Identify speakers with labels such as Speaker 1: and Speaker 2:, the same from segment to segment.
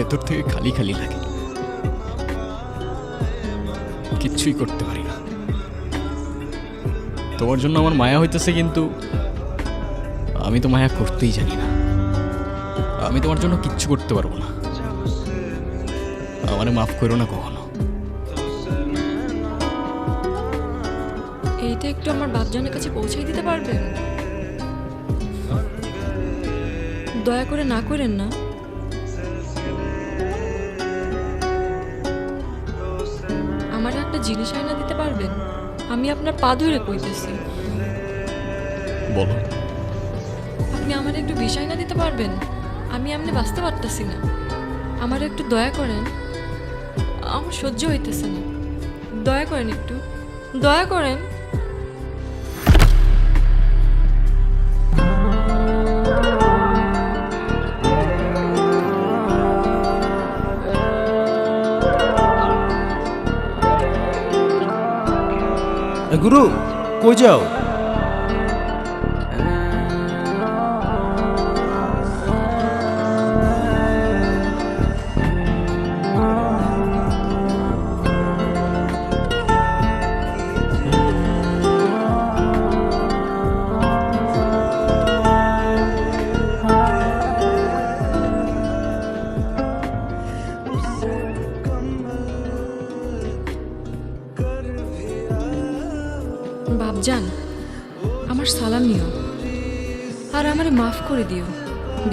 Speaker 1: ভেতর থেকে খালি খালি লাগে। কিচ্ছুই করতে পারি না। তোমার জন্য আমার মায়া হইতেছে কিন্তু আমি তো মায়া করতেই জানি না। আমি তোমার জন্য কিচ্ছু করতে পারব না। আমারে মাফ করো না কখনো।
Speaker 2: এইটা একটু আমার বাপজানের কাছে পৌঁছাই দিতে পারবেন? দয়া করে না করেন না। জিনিস আয়না দিতে পারবেন? আমি আপনার পা ধরে কইতেছি।
Speaker 1: বলো।
Speaker 2: আপনি আমার একটু বিষ আয়না দিতে পারবেন? আমি এমনি বাঁচতে পারতেছি না। আমার একটু দয়া করেন। আমার সহ্য হইতেছে না। দয়া করেন একটু। দয়া করেন।
Speaker 3: গুরু কই যাও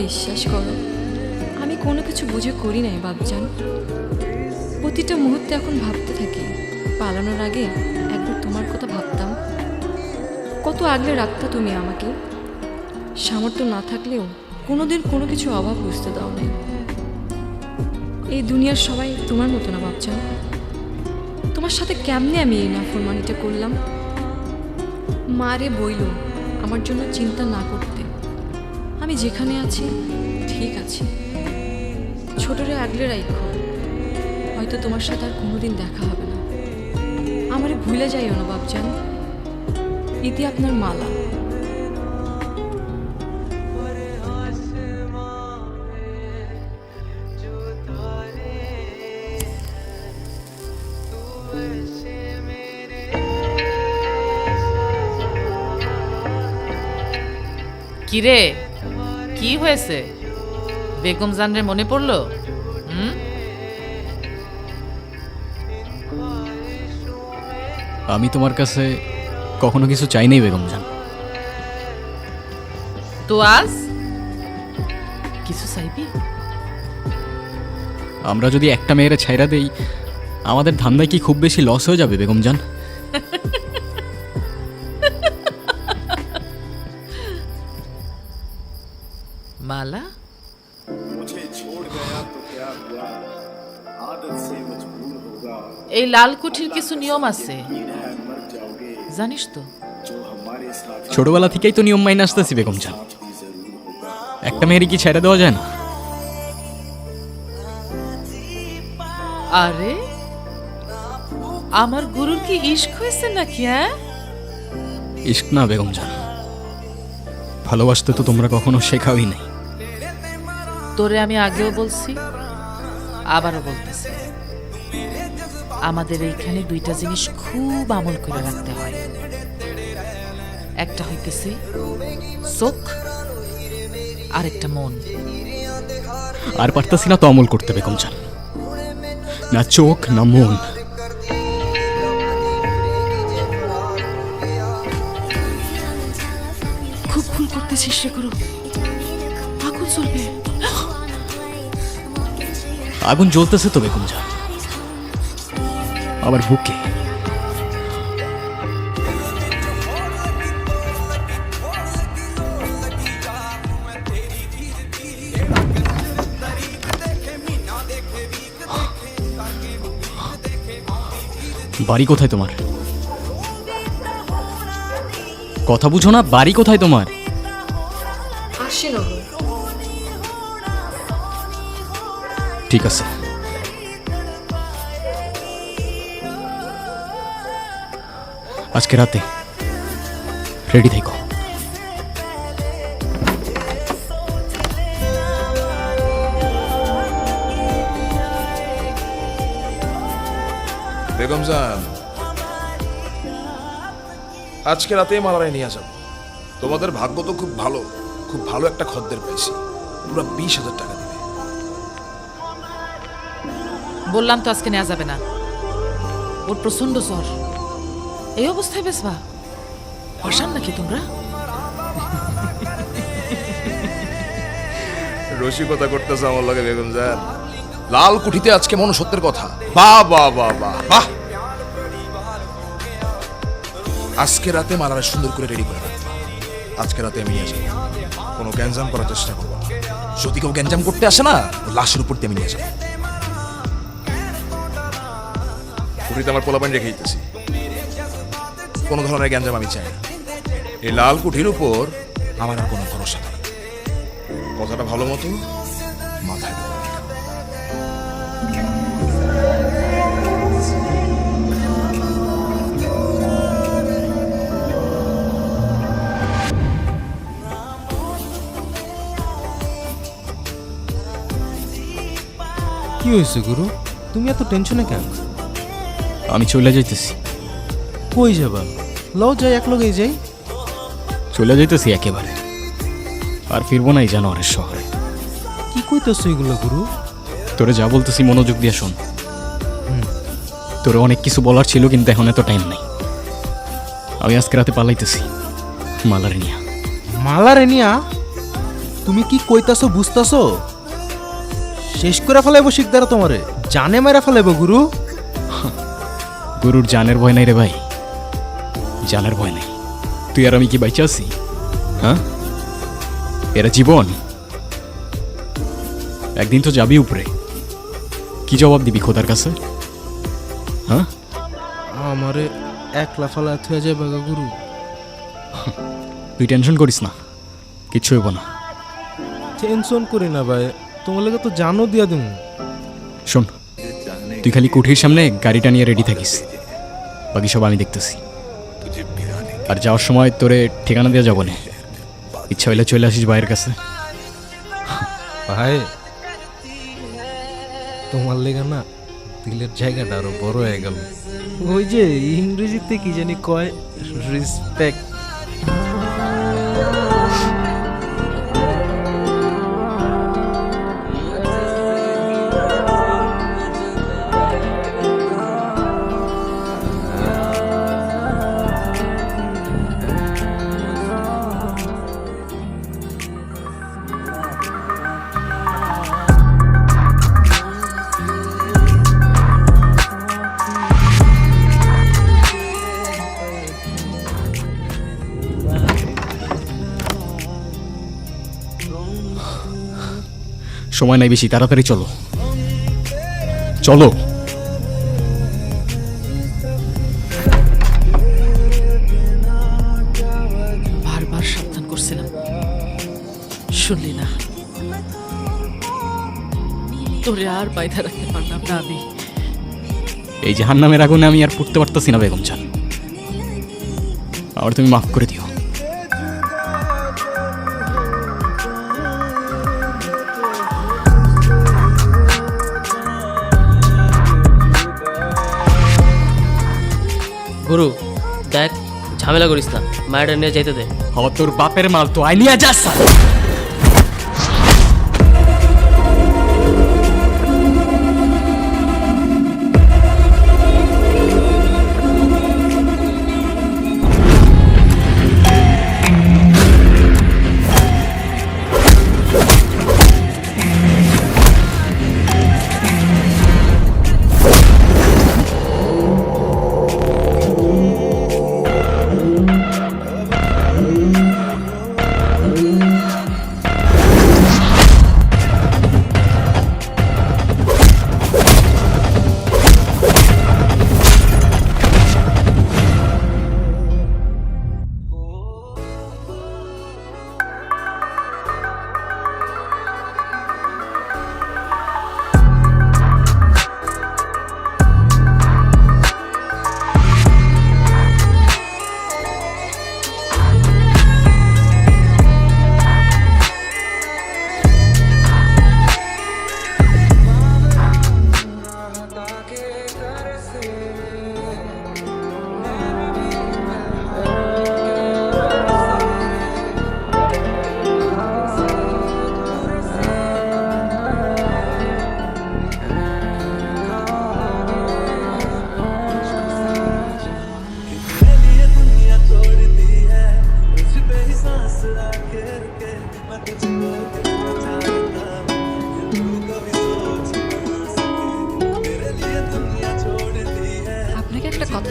Speaker 2: বিশ্বাস করো, আমি কোনো কিছু বুঝে করি নাই বাপজান প্রতিটা মুহূর্তে এখন ভাবতে থাকি, পালানোর আগে একবার তোমার কথা ভাবতাম। কত আগলে রাখতা তুমি আমাকে? সামর্থ্য না থাকলেও কোনোদিন কোনো কিছু অভাব বুঝতে দাও নাই। এই দুনিয়ার সবাই তোমার মতো না বাপজান তোমার সাথে কেমনে আমি এই নাফরমানিটা করলাম? মারে বইল, আমার জন্য চিন্তা না করতে আমি যেখানে আছি, ঠিক আছি। ছোটরে আগলে রাইখো। হয়তো তোমার সাথে আর কোনোদিন দেখা হবে না। আমারে ভুলে যাইও না, বাপজান। ইতি আপনার মালা।
Speaker 4: কিরে? কি হয়েছে? বেগম জানরে মনে পড়ল? হুম?
Speaker 1: আমি তোমার কাছে কখনো কিছু চাই নাই বেগম জান।
Speaker 4: তো আজ? কিছু চাইবি?
Speaker 1: আমরা যদি একটা মেয়েরে ছাইরা দেই আমাদের ধান্দায় কি খুব বেশি লস হয়ে যাবে বেগম জান?
Speaker 4: এই লাল কুঠির কিছু নিয়ম আছে। জানিস তো?
Speaker 1: ছোটবেলা থেকেই তো নিয়ম মাইনে আসতেছি বেগম জান একটা মেয়েরই কি ছেড়ে দেওয়া যায় না?
Speaker 4: আরে আমার গুরুর কি ইশক হয়েছে নাকি হ্যাঁ?
Speaker 1: ইশক না বেগম জান ভালোবাসতে তো তোমরা কখনো শেখাওই নাই।
Speaker 4: তোরে আমি আগেও বলছি আবারও বলতেছি। আমাদের এইখানে দুইটা জিনিস খুব আমল করে রাখতে হয়। একটা হইতেছে চোখ আর একটা মন।
Speaker 1: আর পারতাছি না তো অমল করতে বেগম জান না চোখ না মন।
Speaker 2: খুব ভুল করতে চেষ্টা করো আগুন চলবে।
Speaker 1: আগুন জ্বলতেছে তো বেগম জান আবার বুকে। বাড়ি কোথায় তোমার? কথা বুঝো না বাড়ি কোথায় তোমার? ঠিক আছে। আজকে রাতে? রেডি থেকো।
Speaker 5: বেগম জান আজকে রাতে মালারায় নিয়ে যাব। তোমাদের ভাগ্য তো খুব ভালো খুব ভালো একটা খদ্দের পেয়েছি। পুরো বিশ হাজার টাকা দিবে।
Speaker 4: বললাম তো আজকে নেওয়া যাবে না। ওর প্রচণ্ড জ্বর। এই অবস্থায় বেসবা অসান নাকি তোমরা?
Speaker 5: রসিকতা করতেছে আমার লাগে বেগম জান লাল কুঠিতে আজকে মনুষ্যত্বের কথা। বা বাহ বাহ বাহ বাহ আজকে রাতে মালারা সুন্দর করে রেডি করে রাখবা। আজকে রাতে আমি নিয়ে যাব কোনো গ্যাঞ্জাম করার চেষ্টা করব। যদি কেউ গ্যাঞ্জাম করতে আসে না লাশের উপর দিয়ে নিয়ে যাব কুঠিতে আমার পোলাপান রেখে দিতেছি। কোনো ধরনের গ্যাঞ্জাম আমি চাই না। এই লাল কুঠির উপর আমার আর কোনো ভরসা নেই কথাটা ভালো মতো মাথায়।
Speaker 3: কি হয়েছে গুরু? তুমি এত টেনশনে কেন?
Speaker 1: আমি চলে যাইতেছি।
Speaker 3: কই যাবা? লও যাই এক লগেই যাই।
Speaker 1: চলে যাইতেছি একেবারে। আর ফিরবো না এই জানোয়ারের শহরে।
Speaker 3: কি কইতেছো এগুলো গুরু?
Speaker 1: তোরে যা বলতেছি মনোযোগ দিয়ে শোন। তোরে অনেক কিছু বলার ছিল কিন্তু এখন এত টাইম নাই। আমি আজকে রাতে পালাইতেছি মালার নিয়া
Speaker 3: মালা রেনিয়া তুমি কি কইতাছো বুঝতাছো? শেষ করে ফেলাইবো শিকদারা তোমারে। জানে মেরা ফেলাইবো গুরু।
Speaker 1: গুরুর জানের ভয় নাই রে ভাই। জানের ভয় নাই। তুই আর আমি কি বাইচে আছি? হ্যাঁ? এরা জীবন। একদিন তো যাবি উপরে। কি জবাব দিবি খোদার কাছে? হ্যাঁ?
Speaker 3: আমারে একলা ফেলা থুয়ে যাবে গা গুরু।
Speaker 1: তুই টেনশন করিস না কিচ্ছু হইব না।
Speaker 3: টেনশন করি না ভাই তোমার লেগে তো জানো দিয়া দিমু।
Speaker 1: শোন তুই খালি কুঠির সামনে গাড়িটা নিয়ে রেডি থাকিস। বাকি সব আমি দেখতেছি। আর যাওয়ার সময় তোরে ঠিকানা দেওয়া যাব না। ইচ্ছা হইলে চলে আসিস ভাইয়ের কাছে।
Speaker 3: ভাই তোমার লেগে না দিলের জায়গাটা আরও বড় হয়ে গেল। ওই যে ইংরেজিতে কি জানি কয় রেসপেক্ট
Speaker 1: সময় নাই বেশি তাড়াতাড়ি চলো। চলো।
Speaker 4: বারবার সাবধান করছিলাম। শুনলি না। তোরে আর বাইধা রাখতে পারলাম না আমি।
Speaker 1: এই জাহান নামের আগুনে আমি আর পড়তে পারতেছি না বেগম চান। আর তুমি মাফ করে দিও।
Speaker 6: গুরু দেখ, ঝামেলা করিস না, মায়েরা নিয়ে যাইতে দে।
Speaker 1: তোর বাপের মাল তো আই আইনিয়া যাস।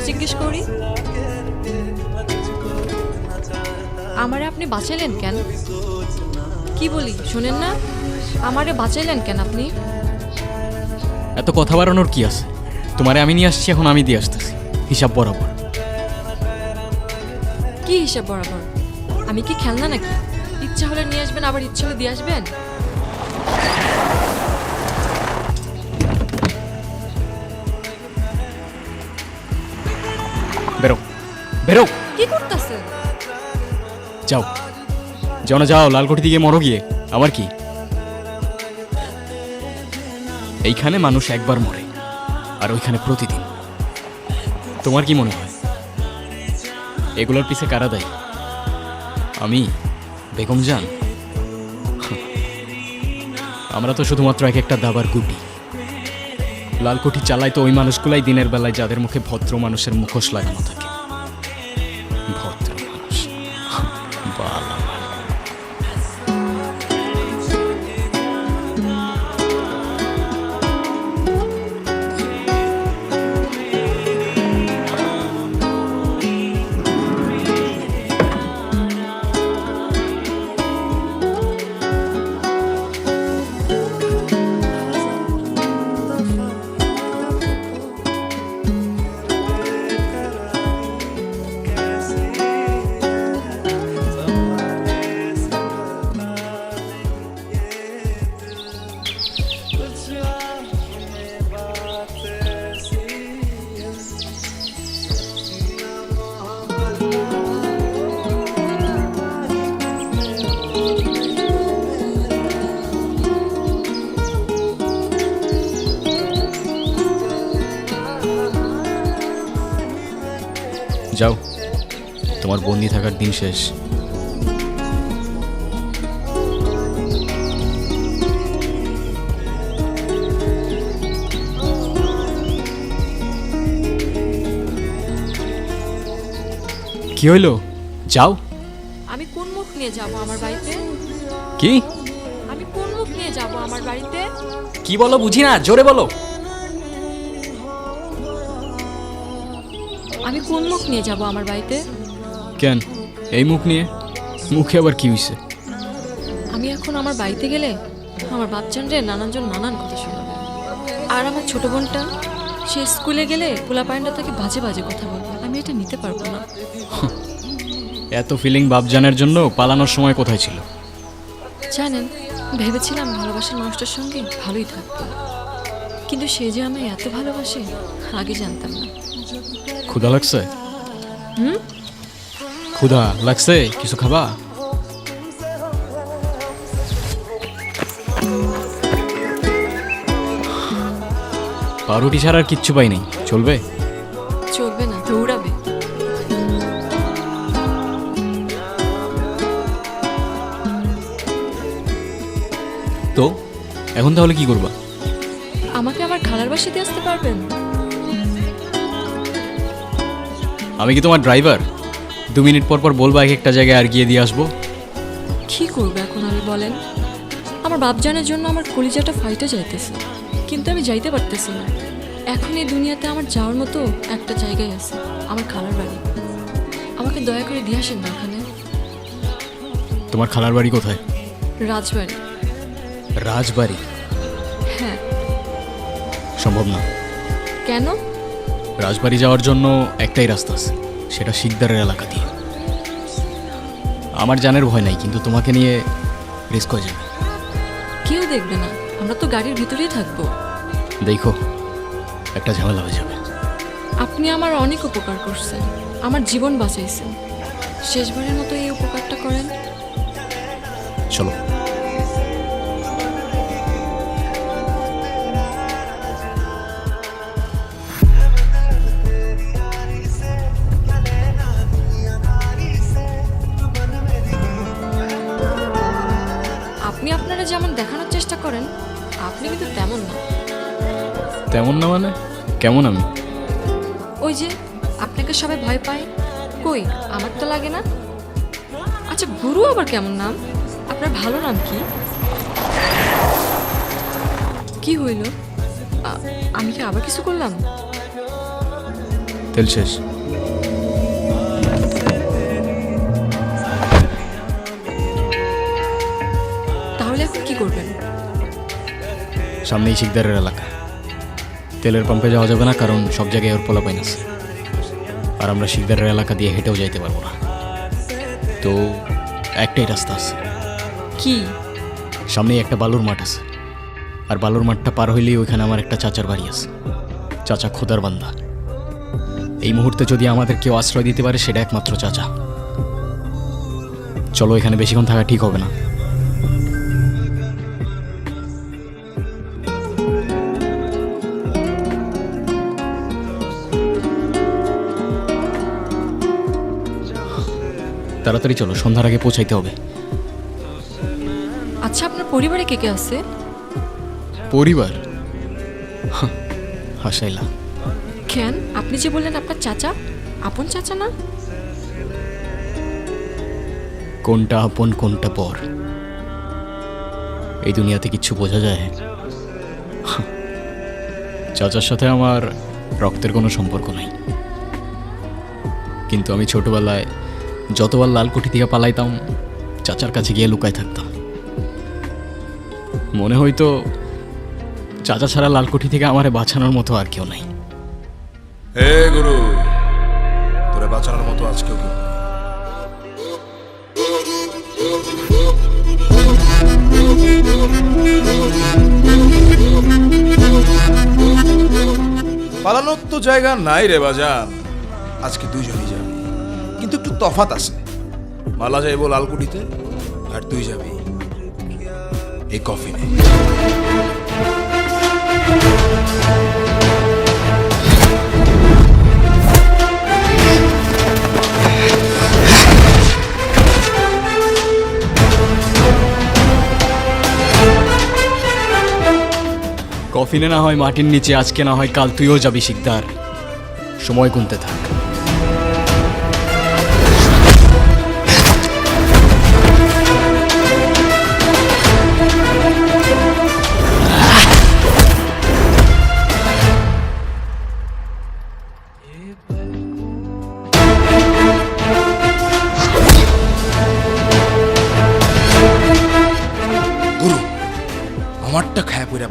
Speaker 1: জিজ্ঞেস করি।
Speaker 2: আমারে আপনি বাঁচালেন কেন? কি বলি শোনেন না? আমারে বাঁচাইলেন কেন আপনি?
Speaker 1: এত কথা বাড়ানোর কি আছে? তোমারে আমি নিয়ে আসছি এখন আমি দিয়ে আসতেছি। হিসাব বরাবর।
Speaker 2: কি হিসাব বরাবর? আমি কি খেলনা নাকি? ইচ্ছা হলে নিয়ে আসবেন আবার ইচ্ছা হলে দিয়ে আসবেন?
Speaker 1: বেরো।
Speaker 2: কি করতেছেন
Speaker 1: যাও। যাও না যাও লালকোটি দিকে মরো গিয়ে। আমার কি? এইখানে মানুষ একবার মরে আর ওইখানে প্রতিদিন। তোমার কি মনে হয়? এগুলোর পিছে কারা দেয়? আমি? বেগম জান? আমরা তো শুধুমাত্র এক একটা দাবার গুটি। লালকুঠি চালায় তো ওই মানুষগুলাই দিনের বেলায় যাদের মুখে ভদ্র মানুষের মুখোশ লাগানো থাকে। যাও। তোমার বন্দি থাকার দিন শেষ। কি হইল? যাও।
Speaker 2: আমি কোন মুখ নিয়ে যাব আমার বাড়িতে?
Speaker 1: কি?
Speaker 2: আমি কোন মুখ নিয়ে যাব আমার বাড়িতে?
Speaker 1: কি বলো বুঝি না? জোরে বলো।
Speaker 2: নিয়ে যাব আমার বাড়িতে?
Speaker 1: কেন? এই মুখ নিয়ে? মুখে আবার কি হইছে?
Speaker 2: আমি এখন আমার বাড়িতে গেলে আমার বাচ্চানরে নানানজন নানান কথা শোনাবে। আর আমার ছোট বোনটা সে স্কুলে গেলে পোলা পায়নটা তাকে বাজে বাজে কথা বলবে। আমি এটা নিতে পারব না।
Speaker 1: এত ফিলিং বাপজানের জন্য পালানোর সময় কোথায় ছিল?
Speaker 2: জানেন ভেবেছিলাম ভালোবাসার মানুষটার সঙ্গে ভালোই থাকব। কিন্তু সে যে আমায় এত ভালোবাসে আগে জানতাম না।
Speaker 1: ক্ষুধা লাগছে? ক্ষুধা লাগছে কিছু খাবা পাউরুটি ছাড়া আর কিচ্ছু পাই নাই চলবে
Speaker 2: চলবে না দৌড়াবে
Speaker 1: তো এখন তাহলে কি করবা
Speaker 2: আমাকে আমার খালার বাসাতে আসতে পারবেন?
Speaker 1: আমি কি তোমার ড্রাইভার? দু মিনিট পর পর বলব এক একটা জায়গায় আর গিয়ে দিয়ে আসব।
Speaker 2: কি করব এখন আমি বলেন? আমার বাপজানের জন্য আমার কলিজাটা ফাইটে যাইতেছে কিন্তু আমি যাইতে পারতেছি না। এখন এই দুনিয়াতে আমার যাওয়ার মতো একটা জায়গায় আছে আমার খালার বাড়ি। আমাকে দয়া করে দিয়ে আসেন না ওখানে
Speaker 1: তোমার খালার বাড়ি কোথায়?
Speaker 2: রাজবাড়ি।
Speaker 1: রাজবাড়ি?
Speaker 2: হ্যাঁ।
Speaker 1: সম্ভব না।
Speaker 2: কেন?
Speaker 1: রাজবাড়ি যাওয়ার জন্য একটাই রাস্তা আছে সেটা শিকদারের এলাকা দিয়ে। আমার জানের ভয় নাই কিন্তু তোমাকে নিয়ে রিস্ক হয়ে যাবে।
Speaker 2: কেউ দেখবে না আমরা তো গাড়ির ভিতরেই থাকব।
Speaker 1: দেখো একটা ঝামেলা হয়ে যাবে।
Speaker 2: আপনি আমার অনেক উপকার করছেন আমার জীবন বাঁচাইছেন। শেষবারের মতো এই উপকারটা করেন।
Speaker 1: চলো।
Speaker 2: যেমন দেখানোর চেষ্টা করেন আপনি কিন্তু তেমন না।
Speaker 1: তেমন না মানে? কেমন আমি?
Speaker 2: ওই যে আপনাকে সবাই ভয় পায়। কই আমার তো লাগে না? আচ্ছা গুরু আবার কেমন নাম? আপনার ভালো নাম কি? কি হইল? আমি কি আবার কিছু করলাম?
Speaker 1: তেল শেষ। সামনেই শিকদারের এলাকা। তেলের পাম্পে যাওয়া যাবে না কারণ সব জায়গায় ওর পোলা পাইন আছে। আর আমরা শিকদারের এলাকা দিয়ে হেঁটেও যাইতে পারব না। তো একটাই রাস্তা আছে।
Speaker 2: কি?
Speaker 1: সামনেই একটা বালুর মাঠ আছে। আর বালুর মাঠটা পার হইলেই ওইখানে আমার একটা চাচার বাড়ি আছে। চাচা খোদার বান্দা। এই মুহূর্তে যদি আমাদের কেউ আশ্রয় দিতে পারে সেটা একমাত্র চাচা। চলো এখানে বেশিক্ষণ থাকা ঠিক হবে না। তাড়াতাড়ি চলো সন্ধ্যার আগে পৌঁছাইতে হবে।
Speaker 2: আচ্ছা আপনার পরিবারে কে কে আছে?
Speaker 1: পরিবার? হাহ, হাসাইলা।
Speaker 2: কেন? আপনি যে বললেন আপনার চাচা আপন চাচা না?
Speaker 1: কোনটা আপন কোনটা পর? এই দুনিয়াতে কিচ্ছু বোঝা যায় হাহ, চাচার সাথে আমার রক্তের কোনো সম্পর্ক নাই। কিন্তু আমি ছোটবেলায় যতবার লালকুঠি থেকে পালাইতাম, চাচার কাছে গিয়ে লুকায় থাকতাম। মনে হইতো, চাচা ছাড়া লালকুঠি থেকে আমারে বাঁচানোর মতো আর কেউ নাই।
Speaker 5: হে গুরু, তোরে বাঁচানোর মতো আজকেও কেউ নেই। পালানোর তো জায়গা নাই রে বাজান। আজকে দুইজনই যাবি। কিন্তু একটু তফাত আছে। মালা যাইব লালকুটিতে আর তুই যাবি এই কফিনে।
Speaker 1: কফিনে না হয় মাটির নিচে আজকে না হয় কাল তুইও যাবি শিকদার। সময় গুনতে থাক।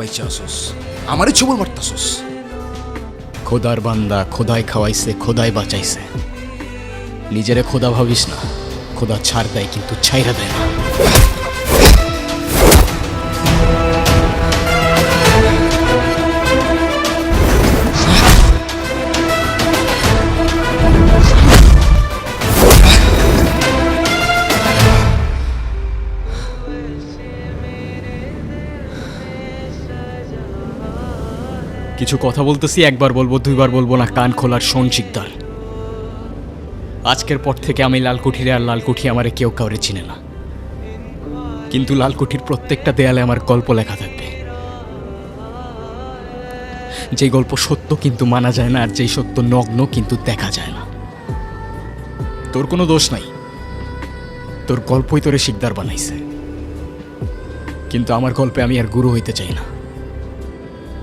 Speaker 5: বাইচা আসোস আমারই ছবল মারতাসোস।
Speaker 1: খোদার বান্দা খোদাই খাওয়াইছে, খোদাই বাঁচাইছে। নিজেরে খোদা ভাবিস না, খোদা ছাড় দেয় কিন্তু ছাইরা দেয় না। কিছু কথা বলতেছি, একবার বলব, দুইবার বলব না, কান খোলার শোন শিকদার আজকের পর থেকে আমি লালকুঠিরে আর লালকুঠি আমারে কেউ কাউরে চিনে না। কিন্তু লালকুঠির প্রত্যেকটা দেয়ালে আমার গল্প লেখা থাকবে। যে গল্প সত্য কিন্তু মানা যায় না, আর যেই সত্য নগ্ন কিন্তু দেখা যায় না। তোর কোনো দোষ নাই। তোর গল্পই তোরে শিকদার বানাইছে। কিন্তু আমার গল্পে আমি আর গুরু হইতে চাই না।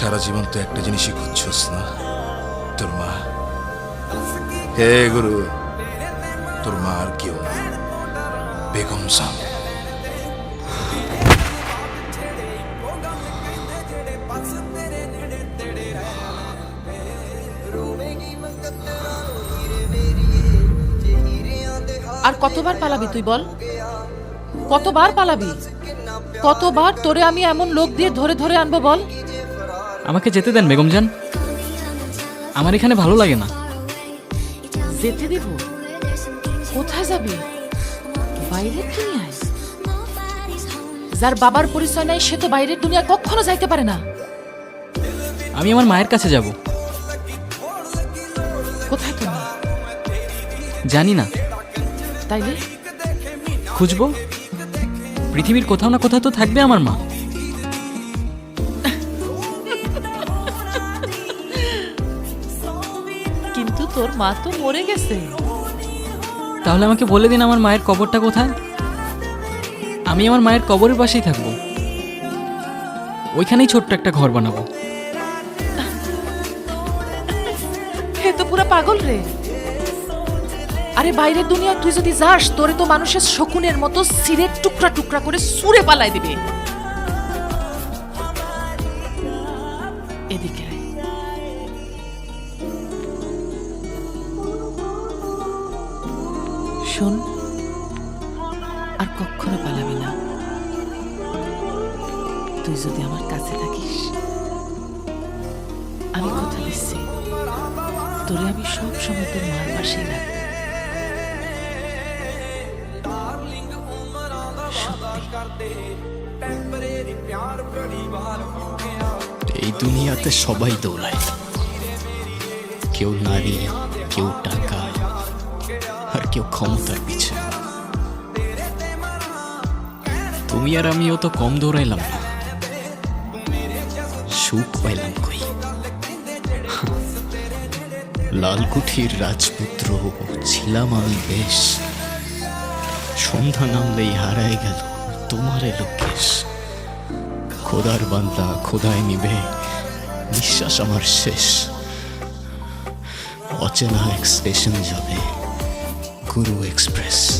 Speaker 5: সারা জীবন তো একটা জিনিসই খুঁজছস না? তোর মা। হে গুরু, তোর মা আর কেউ না। বেগম সাম।
Speaker 4: আর কতবার পালাবি তুই বল? কতবার পালাবি? কতবার তোরে আমি এমন লোক দিয়ে ধরে ধরে আনব বল?
Speaker 1: আমাকে যেতে দেন বেগম যান আমার এখানে ভালো লাগে না।
Speaker 4: যেতে দিব? কোথায় যাবি? বাইরের দুনিয়ায়? যার বাবার পরিচয় নাই সে তো বাইরের দুনিয়া কখনো যাইতে পারে না।
Speaker 1: আমি আমার মায়ের কাছে যাব।
Speaker 4: কোথায় তুমি?
Speaker 1: জানি না।
Speaker 4: তাইলে?
Speaker 1: খুঁজবো? পৃথিবীর কোথাও না কোথাও তো থাকবে আমার মা।
Speaker 4: মা তো মরে গেছে।
Speaker 1: তাহলে আমাকে বলে দিন আমার মায়ের কবরটা কোথায়? আমি আমার মায়ের কবরের পাশেই থাকব। ওইখানেই ছোট্ট একটা ঘর বানাবো।
Speaker 4: হে তো পুরা পাগল রে। আরে বাইরের দুনিয়া তুই যদি যাস তোরে তো মানুষের শকুনের মতো সিরের টুকরা টুকরা করে সুরে পালাই দিবে। এদিকে শোন আর কখনো পালাবি না। তুই যদি আমার কাছে থাকিস আমি কথা দিচ্ছি। তোরে আমি সব সময় তোর মার পাশেই রাখব।
Speaker 1: এই দুনিয়াতে সবাই দৌড়ায়। কেউ নারী কেউ টাকা আর কেউ ক্ষমতার পিছে তুমি আর আমিও তো কম দৌড়াইলাম না। সুখ পাইলাম কই? লালকুঠির রাজপুত্র, ছিলাম আমি বেশ। সন্ধ্যা নামলেই হারায় গেল তোমার এলো কেশ খোদার বান্দা, খোদায় নিবে। নিঃশ্বাস আমার শেষ। অচেনা এক স্টেশন যাবে। গুরু এক্সপ্রেস